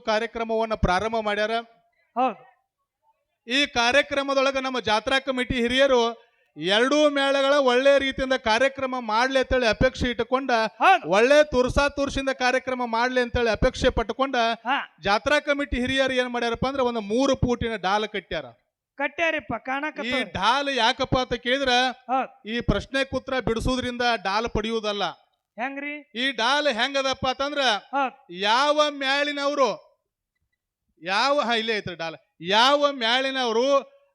ಕಾರ್ಯಕ್ರಮವನ್ನ ಪ್ರಾರಂಭ ಮಾಡ್ಯಾರ? ಹೌದು. ಈ ಕಾರ್ಯಕ್ರಮದೊಳಗ ನಮ್ಮ ಜಾತ್ರಾ ಕಮಿಟಿ ಹಿರಿಯರು ಎರಡೂ ಮೇಳಗಳ ಒಳ್ಳೆ ರೀತಿಯಿಂದ ಕಾರ್ಯಕ್ರಮ ಮಾಡ್ಲಿ ಅಂತೇಳಿ ಅಪೇಕ್ಷೆ ಇಟ್ಟುಕೊಂಡ ಹೌದು. ಒಳ್ಳೆ ತುರ್ಸಾ ತುರ್ಸಿಂದ ಕಾರ್ಯಕ್ರಮ ಮಾಡ್ಲಿ ಅಂತೇಳಿ ಅಪೇಕ್ಷೆ ಪಟ್ಟುಕೊಂಡ ಹಾ. ಜಾತ್ರಾ ಕಮಿಟಿ ಹಿರಿಯರು ಏನ್ ಮಾಡ್ಯಾರಪ್ಪ ಅಂದ್ರೆ ಒಂದು ಮೂರು ಪೂಟಿನ ಡಾಲ್ ಕಟ್ಟ್ಯಾರ. ಕಟ್ಟ್ಯಾರಿಪ್ಪ ಈ ಕಾಣಕತ್ತ ಡಾಲ್ ಯಾಕಪ್ಪ ಅಂತ ಕೇಳಿದ್ರ? ಹೌದು. ಈ ಪ್ರಶ್ನೆ ಕೂತ್ರ ಬಿಡಿಸೋದ್ರಿಂದ ಡಾಲ್ ಪಡೆಯುವುದಲ್ಲ. ಹೆಂಗ್ರಿ? ಈ ಡಾಲ್ ಹೆಂಗದಪ್ಪ ಅಂತಂದ್ರ ಹೌದು. ಯಾವ ಮ್ಯಾಳಿನವರು ಯಾವ ಇಲ್ಲೇ ಐತ್ರಿ ಡಾಲ? ಯಾವ ಮ್ಯಾಳಿನವರು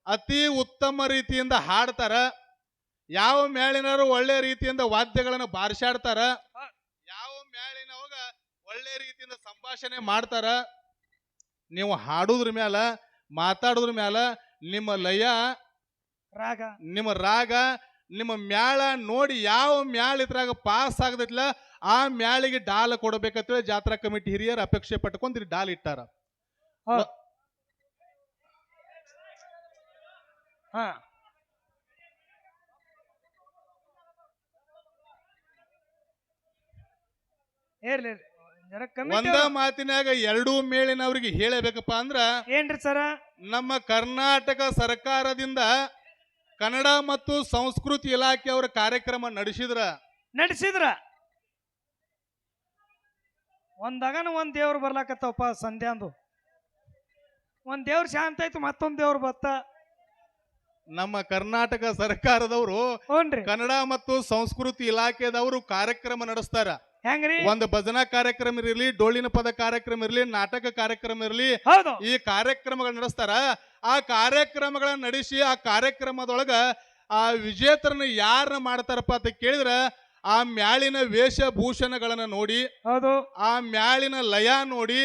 ಅತಿ ಉತ್ತಮ ರೀತಿಯಿಂದ ಹಾಡ್ತಾರ? ಯಾವ ಮ್ಯಾಳಿನವರು ಒಳ್ಳೆ ರೀತಿಯಿಂದ ವಾದ್ಯಗಳನ್ನು ಬಾರಿಸಾಡ್ತಾರ? ಯಾವ ಮ್ಯಾಳಿನವಾಗ ಒಳ್ಳೆ ರೀತಿಯಿಂದ ಸಂಭಾಷಣೆ ಮಾಡ್ತಾರ? ನೀವು ಹಾಡುದ್ರ ಮ್ಯಾಲ ಮಾತಾಡೋದ್ರ ಮ್ಯಾಲ ನಿಮ್ಮ ಲಯ ರಾಗ. ನಿಮ್ಮ ರಾಗ ನಿಮ್ಮ ಮ್ಯಾಳ ನೋಡಿ ಯಾವ ಮ್ಯಾಳ ಇದ್ರಾಗ ಪಾಸ್ ಆಗದಿಲ್ಲ ಆ ಮ್ಯಾಳಿಗೆ ಡಾಲ್ ಕೊಡಬೇಕಂತೇಳಿ ಜಾತ್ರಾ ಕಮಿಟಿ ಹಿರಿಯರು ಅಪೇಕ್ಷೆ ಪಟ್ಕೊಂಡು ಇಲ್ಲಿ ಡಾಲ್ ಇಟ್ಟಾರ. ಹಾ. ಇರ್ಲಿ ಇರ್ಲಿ. ಜರ ಕಮ್ಮಿ ಒಂದ ಮಾತಿನಾಗ ಎರಡೂ ಮೇಳಿನವ್ರಿಗೆ ಹೇಳಬೇಕಪ್ಪ ಅಂದ್ರ ಏನ್ರಿ ಸರ? ನಮ್ಮ ಕರ್ನಾಟಕ ಸರ್ಕಾರದಿಂದ ಕನ್ನಡ ಮತ್ತು ಸಂಸ್ಕೃತಿ ಇಲಾಖೆ ಅವರ ಕಾರ್ಯಕ್ರಮ ನಡೆಸಿದ್ರ? ನಡೆಸಿದ್ರ. ಒಂದಾಗನ ಒಂದ್ ದೇವ್ರು ಬರ್ಲಾಕತ್ತವಪ್ಪ ಸಂಧ್ಯಾಂದು ಒಂದ್ ದೇವ್ರ ಶಾಂತ ಆಯ್ತು ಮತ್ತೊಂದ್ ದೇವ್ರ ಬತ್ತ ನಮ್ಮ ಕರ್ನಾಟಕ ಸರ್ಕಾರದವರು ಹ್ಞೂನ್ರಿ ಕನ್ನಡ ಮತ್ತು ಸಂಸ್ಕೃತಿ ಇಲಾಖೆದವರು ಕಾರ್ಯಕ್ರಮ ನಡೆಸ್ತಾರ. ಹೆಂಗ್ರಿ ಒಂದು ಭಜನಾ ಕಾರ್ಯಕ್ರಮ ಇರಲಿ ಡೋಳಿನ ಪದ ಕಾರ್ಯಕ್ರಮ ಇರಲಿ ನಾಟಕ ಕಾರ್ಯಕ್ರಮ ಇರಲಿ ಹೌದು. ಈ ಕಾರ್ಯಕ್ರಮಗಳು ನಡೆಸ್ತಾರ. ಆ ಕಾರ್ಯಕ್ರಮಗಳನ್ನ ನಡೆಸಿ ಆ ಕಾರ್ಯಕ್ರಮದೊಳಗ ಆ ವಿಜೇತರನ್ನ ಯಾರನ್ನ ಮಾಡ್ತಾರಪ್ಪ ಅಂತ ಕೇಳಿದ್ರ ಆ ಮ್ಯಾಳಿನ ವೇಷಭೂಷಣಗಳನ್ನ ನೋಡಿ ಹೌದು. ಆ ಮ್ಯಾಳಿನ ಲಯ ನೋಡಿ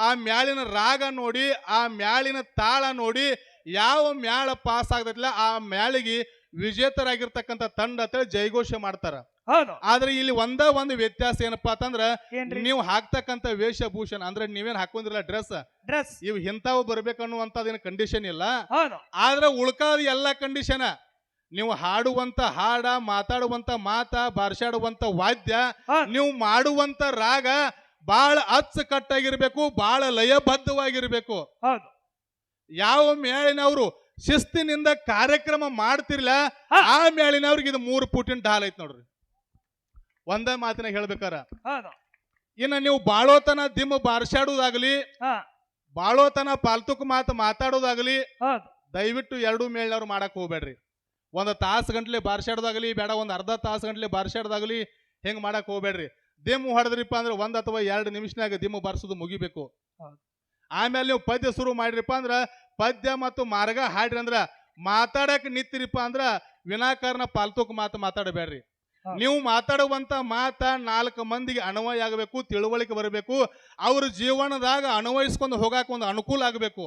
ಆ ಮ್ಯಾಲಿನ ರಾಗ ನೋಡಿ ಆ ಮ್ಯಾಲಿನ ತಾಳ ನೋಡಿ ಯಾವ ಮ್ಯಾಳ ಪಾಸ್ ಆಗ್ತೈತಿಲ್ಲ ಆ ಮ್ಯಾಳಿಗೆ ವಿಜೇತರಾಗಿರ್ತಕ್ಕಂಥ ತಂಡ ಅಂತೇಳಿ ಜೈಘೋಷ ಮಾಡ್ತಾರ. ಹೌದು. ಆದ್ರೆ ಇಲ್ಲಿ ಒಂದ ಒಂದು ವ್ಯತ್ಯಾಸ ಏನಪ್ಪಾ ಅಂತಂದ್ರ ಏನ್ರಿ? ನೀವು ಹಾಕ್ತಕ್ಕಂಥ ವೇಷಭೂಷಣ ಅಂದ್ರೆ ನೀವೇನ್ ಹಾಕೊಂಡಿರಲ್ಲ ಡ್ರೆಸ್ ಡ್ರೆಸ್ ಇವ್ ಇಂಥವು ಬರ್ಬೇಕನ್ನುವಂಥದ್ದೇನು ಕಂಡೀಷನ್ ಇಲ್ಲ. ಹೌದು. ಆದ್ರೆ ಉಳ್ಕಾದ ಎಲ್ಲ ಕಂಡೀಷನ್ ನೀವು ಹಾಡುವಂತ ಹಾಡ ಮಾತಾಡುವಂತ ಮಾತ ಬಾರ್ಸಾಡುವಂತ ವಾದ್ಯ ನೀವು ಮಾಡುವಂತ ರಾಗ ಬಾಳ ಅಚ್ಚುಕಟ್ಟಾಗಿರ್ಬೇಕು ಬಹಳ ಲಯಬದ್ಧವಾಗಿರ್ಬೇಕು. ಹೌದು. ಯಾವ ಮೇಳಿನವರು ಶಿಸ್ತಿನಿಂದ ಕಾರ್ಯಕ್ರಮ ಮಾಡ್ತಿರ್ಲ. ಆ ಮೇಳಿನವ್ರಿಗೆ ಇದು ಮೂರು ಪುಟಿನ ಡಾಲ್ ಐತ್ ನೋಡ್ರಿ. ಒಂದೇ ಮಾತಿನ ಹೇಳ್ಬೇಕಾರ. ಹೌದು. ಇನ್ನ ನೀವು ಬಾಳೋತನ ದಿಮ್ಮ ಬಾರ್ಸಾಡುದಾಗ್ಲಿ ಹಾ. ಬಾಳೋತನ ಪಾಲ್ತುಕ್ ಮಾತು ಮಾತಾಡೋದಾಗ್ಲಿ ಹೌದು. ದಯವಿಟ್ಟು ಎರಡು ಮೇಳ್ನವ್ರು ಮಾಡಕ್ ಹೋಗ್ಬೇಡ್ರಿ. ಒಂದು ತಾಸು ಗಂಟ್ಲೆ ಬಾರ್ಸಾಡೋದಾಗಲಿ ಬೇಡ ಒಂದು ಅರ್ಧ ತಾಸು ಗಂಟ್ಲೆ ಬಾರ್ಸಾಡೋದಾಗಲಿ ಹೆಂಗ್ ಮಾಡಕ್ ಹೋಗ್ಬೇಡ್ರಿ. ದಿಮ್ ಹೊಡೆದ್ರಿಪ್ಪ ಅಂದ್ರೆ ಒಂದ್ ಅಥವಾ ಎರಡು ನಿಮಿಷನಾಗ ದಿಮ್ಮ ಬಾರಿಸೋದು ಮುಗಿಬೇಕು. ಆಮೇಲೆ ನೀವು ಪದ್ಯ ಶುರು ಮಾಡ್ರಿಪ್ಪ ಅಂದ್ರ ಪದ್ಯ ಮತ್ತು ಮಾರ್ಗ ಹಾಡ್ರಿ ಅಂದ್ರ ಮಾತಾಡಕ್ ನಿಂತಿರಿಪ್ಪ ಅಂದ್ರ ವಿನಾಕಾರಣ ಪಾಲ್ತೂಕ್ ಮಾತು ಮಾತಾಡಬೇಡ್ರಿ. ನೀವು ಮಾತಾಡುವಂತ ಮಾತ ನಾಲ್ಕು ಮಂದಿಗೆ ಅನ್ವಯ ಆಗಬೇಕು ತಿಳುವಳಿಕೆ ಬರಬೇಕು ಅವ್ರ ಜೀವನದಾಗ ಅನ್ವಯಿಸ್ಕೊಂಡು ಹೋಗಾಕ ಒಂದು ಅನುಕೂಲ ಆಗಬೇಕು.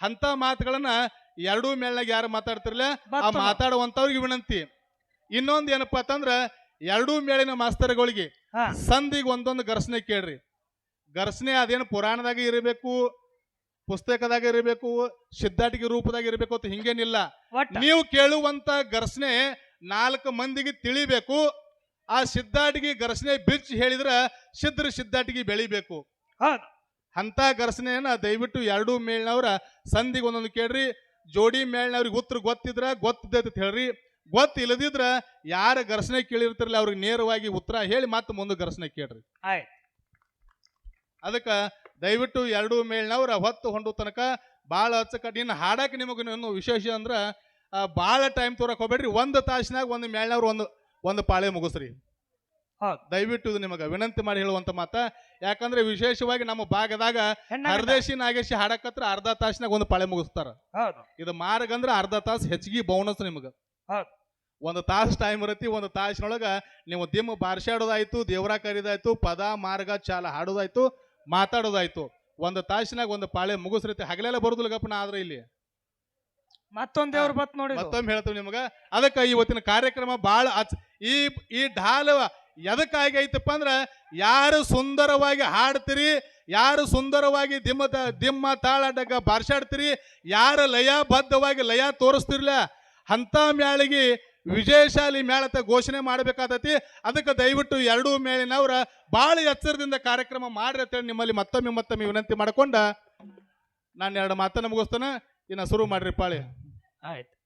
ಅಂತ ಮಾತುಗಳನ್ನ ಎರಡೂ ಮೇಳ್ನಾಗ ಯಾರು ಮಾತಾಡ್ತಿರ್ಲ ಆ. ಮಾತಾಡುವಂತವ್ರಿಗೆ ವಿನಂತಿ. ಇನ್ನೊಂದು ಏನಪ್ಪಾ ಅಂತಂದ್ರ ಎರಡೂ ಮೇಳಿನ ಮಾಸ್ತರ್ಗಳಿಗೆ ಸಂಧಿಗೆ ಒಂದೊಂದು ಘರ್ಷಣೆ ಕೇಳ್ರಿ. ಘರ್ಷಣೆ ಅದೇನು ಪುರಾಣದಾಗ ಇರಬೇಕು ಪುಸ್ತಕದಾಗ ಇರಬೇಕು ಸಿದ್ಧಾಟಿಕೆ ರೂಪದಾಗ ಇರಬೇಕು ಅಂತ ಹಿಂಗೇನಿಲ್ಲ. ನೀವು ಕೇಳುವಂತ ಘರ್ಷಣೆ ನಾಲ್ಕು ಮಂದಿಗೆ ತಿಳಿಬೇಕು. ಆ ಸಿದ್ಧಾಟಿಗೆ ಘರ್ಷಣೆ ಬಿಚ್ಚಿ ಹೇಳಿದ್ರ ಸಿದ್ಧ ಸಿದ್ಧಾಟಿಗೆ ಬೆಳಿಬೇಕು. ಅಂತ ಘರ್ಷಣೆಯನ್ನ ದಯವಿಟ್ಟು ಎರಡೂ ಮೇಲ್ನವ್ರ ಸಂಧಿಗೆ ಒಂದೊಂದು ಕೇಳ್ರಿ. ಜೋಡಿ ಮೇಳ್ನವ್ರಿಗೆ ಉತ್ತರ ಗೊತ್ತಿದ್ರ ಗೊತ್ತಿದ್ದೈತೆ ಅಂತ ಹೇಳ್ರಿ. ಗೊತ್ತ ಇಲ್ಲದಿದ್ರ ಯಾರ ಘರ್ಷಣೆ ಕೇಳಿರ್ತಿರಲ್ಲ ಅವ್ರಿಗೆ ನೇರವಾಗಿ ಉತ್ತರ ಹೇಳಿ ಮತ್ತೆ ಮುಂದೆ ಘರ್ಷಣೆ ಕೇಳ್ರಿ. ಆಯ್ತು. ಅದಕ್ಕೆ ದಯವಿಟ್ಟು ಎರಡೂ ಮೇಲಿನವ್ರ ಹೊತ್ತು ಹೊಂಡು ತನಕ ಭಾಳ ಅಚ್ಚಕಟ್ಟು ಇನ್ನು ಹಾಡಕ್ಕೆ ನಿಮಗೆ ಇನ್ನೊಂದು ವಿಶೇಷ ಅಂದ್ರ ಭಾಳ ಟೈಮ್ ತೋರಕ್ ಹೋಗ್ಬೇಡ್ರಿ. ಒಂದು ತಾಸಿನಾಗ ಒಂದು ಮೇಳ್ನವ್ರು ಒಂದು ಒಂದು ಪಾಳೆ ಮುಗಿಸ್ರಿ. ಹೌದು. ದಯವಿಟ್ಟು ಇದು ನಿಮಗೆ ವಿನಂತಿ ಮಾಡಿ ಹೇಳುವಂತ ಮಾತ. ಯಾಕಂದ್ರೆ ವಿಶೇಷವಾಗಿ ನಮ್ಮ ಭಾಗದಾಗ ಹರದೇಶಿ ನಾಗೇಶಿ ಹಾಡಕತ್ರ ಅರ್ಧ ತಾಸಿನಾಗ ಒಂದು ಪಾಳೆ ಮುಗಿಸ್ತಾರ. ಇದು ಮಾರ್ಗ ಅಂದ್ರೆ ಅರ್ಧ ತಾಸು ಹೆಚ್ಚಿಗೆ ಬೋನಸ್ ನಿಮಗೆ. ಒಂದು ತಾಸು ಟೈಮ್ ಇರತಿ ಒಂದು ತಾಸಿನೊಳಗ ನೀವು ದಿಮ್ಮ ಬಾರ್ಸಾಡೋದಾಯ್ತು ದೇವರ ಕರೀದಾಯ್ತು ಪದ ಮಾರ್ಗ ಚಾಲ ಹಾಡೋದಾಯ್ತು ಮಾತಾಡೋದಾಯ್ತು. ಒಂದು ತಾಸಿನಾಗ ಒಂದು ಪಾಳೆ ಮುಗಿಸ್ರೈತಿ ಹಗಲೆಲ್ಲ ಬರುದಿಲ್ಲ ಗಪ್ಪನ ಆದ್ರೆ ಇಲ್ಲಿ. ಮತ್ತೊಂದ್ ದೇವ್ರ ಬತ್ ನೋಡಿ ಮತ್ತೊಮ್ಮೆ ಹೇಳ್ತೀವಿ ನಿಮಗ. ಅದಕ್ಕೆ ಇವತ್ತಿನ ಕಾರ್ಯಕ್ರಮ ಬಹಳ ಅಚ್ ಈ ಈ ಢಾಲ ಎದಕ್ಕಾಗಿ ಐತಪ್ಪ ಅಂದ್ರ ಯಾರು ಸುಂದರವಾಗಿ ಹಾಡ್ತೀರಿ ಯಾರು ಸುಂದರವಾಗಿ ದಿಮ್ಮ ದಿಮ್ಮ ತಾಳ ಡಗ್ಗ ಬಾರ್ಸಾಡ್ತೀರಿ ಯಾರು ಲಯಬದ್ಧವಾಗಿ ಲಯ ತೋರಿಸ್ತಿರ್ಲ ಅಂತ ಮ್ಯಾಳಿಗೆ ವಿಜಯಶಾಲಿ ಮೇಳತ ಘೋಷಣೆ ಮಾಡಬೇಕಾದತಿ. ಅದಕ್ಕೆ ದಯವಿಟ್ಟು ಎರಡೂ ಮೇಲಿನವರ ಭಾಳ ಎಚ್ಚರದಿಂದ ಕಾರ್ಯಕ್ರಮ ಮಾಡ್ರಿ ಅಂತೇಳಿ ನಿಮ್ಮಲ್ಲಿ ಮತ್ತೊಮ್ಮೆ ಮತ್ತೊಮ್ಮೆ ವಿನಂತಿ ಮಾಡ್ಕೊಂಡ ನಾನು ಎರಡು ಮಾತನ್ನು ಮುಗಿಸ್ತೇನೆ. ಇನ್ನು ಶುರು ಮಾಡ್ರಿ ಪಾಳಿ. ಆಯ್ತು.